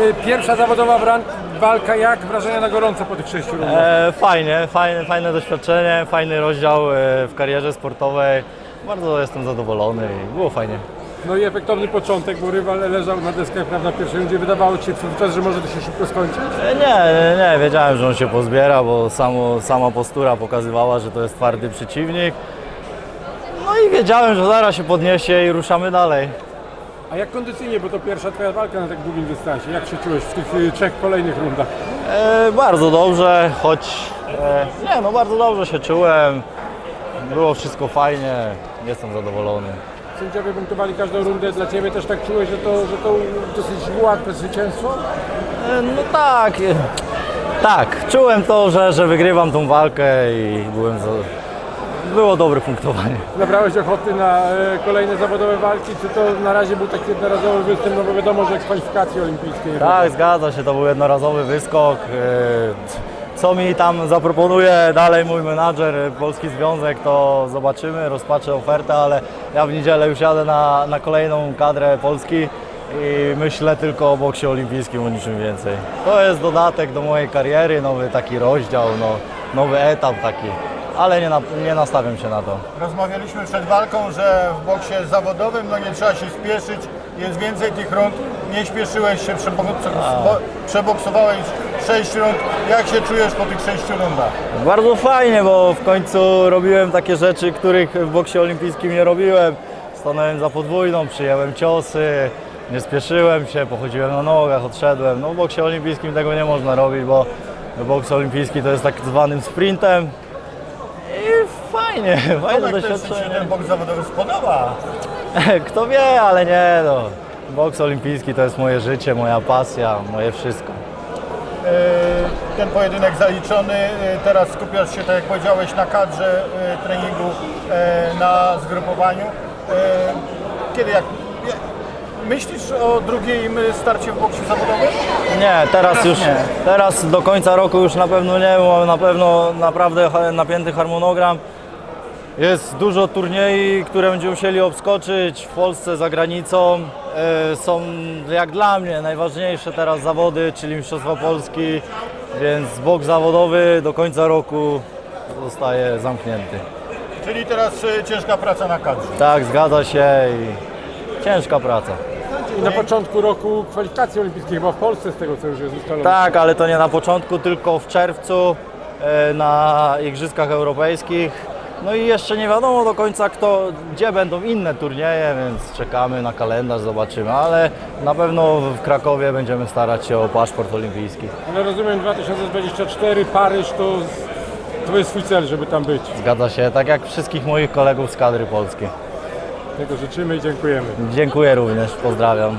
Y, Pierwsza zawodowa walka, jak wrażenia na gorąco po tych sześciu rundach? E, fajnie, fajne, fajne doświadczenie, fajny rozdział e, w karierze sportowej. Bardzo jestem zadowolony i było fajnie. No i efektowny początek, bo rywal leżał na deskach prawda, w pierwszej rundzie. Wydawało Ci się wówczas, że może to się szybko skończyć? E, Nie, nie, nie, wiedziałem, że on się pozbiera, bo samo, sama postura pokazywała, że to jest twardy przeciwnik. No i wiedziałem, że zaraz się podniesie i ruszamy dalej. A jak kondycyjnie, bo to pierwsza Twoja walka na tak długim dystansie. Jak się czułeś w tych y, trzech kolejnych rundach? E, bardzo dobrze, choć e, nie, no bardzo dobrze się czułem. Było wszystko fajnie, jestem zadowolony. Sędziowie punktowali każdą rundę. Dla Ciebie też tak czułeś, że to, że to dosyć łatwe zwycięstwo? E, No tak, e, tak, czułem to, że, że wygrywam tą walkę i byłem za... Było dobre punktowanie. Nabrałeś ochoty na e, kolejne zawodowe walki, czy to na razie był taki jednorazowy występ, no bo wiadomo, że kwalifikacje olimpijskie. nie Tak, zgadza się, to był jednorazowy wyskok. E, Co mi tam zaproponuje dalej mój menadżer, e, Polski Związek, to zobaczymy, rozpatrzę ofertę, ale ja w niedzielę już jadę na, na kolejną kadrę Polski i myślę tylko o boksie olimpijskim, o niczym więcej. To jest dodatek do mojej kariery, nowy taki rozdział, no, nowy etap taki, ale nie, na, nie nastawiam się na to. Rozmawialiśmy przed walką, że w boksie zawodowym no nie trzeba się spieszyć, jest więcej tych rund. Nie śpieszyłeś się, przebokso- bo- przeboksowałeś 6 rund. Jak się czujesz po tych 6 rundach? Bardzo fajnie, bo w końcu robiłem takie rzeczy, których w boksie olimpijskim nie robiłem. Stanąłem za podwójną, przyjąłem ciosy, nie spieszyłem się, pochodziłem na nogach, odszedłem. No w boksie olimpijskim tego nie można robić, bo boks olimpijski to jest tak zwanym sprintem. Fajnie, fajne Tomek doświadczenie. ten boks zawodowy spodoba. Kto wie, ale nie no. Boks olimpijski to jest moje życie, moja pasja, moje wszystko. E, Ten pojedynek zaliczony, e, teraz skupiasz się, tak jak powiedziałeś, na kadrze e, treningu, na zgrupowaniu. Kiedy, jak, myślisz o drugim starcie w boksie zawodowym? Nie, teraz już, nie. teraz do końca roku już na pewno nie, bo na pewno naprawdę napięty harmonogram. Jest dużo turniej, które będziemy musieli obskoczyć w Polsce, za granicą. E, Są jak dla mnie najważniejsze teraz zawody, czyli Mistrzostwa Polski, więc bok zawodowy do końca roku zostaje zamknięty. Czyli teraz e, ciężka praca na kadrze. Tak, zgadza się i ciężka praca. I na początku roku kwalifikacje olimpijskie chyba w Polsce, z tego co już jest ustalone. Tak, ale to nie na początku, tylko w czerwcu e, na Igrzyskach Europejskich. No i jeszcze nie wiadomo do końca, kto, gdzie będą inne turnieje, więc czekamy na kalendarz, zobaczymy, ale na pewno w Krakowie będziemy starać się o paszport olimpijski. Ale rozumiem 2024 Paryż to, to jest swój cel, żeby tam być. Zgadza się, tak jak wszystkich moich kolegów z kadry polskiej. Tego życzymy i dziękujemy. Dziękuję również, pozdrawiam.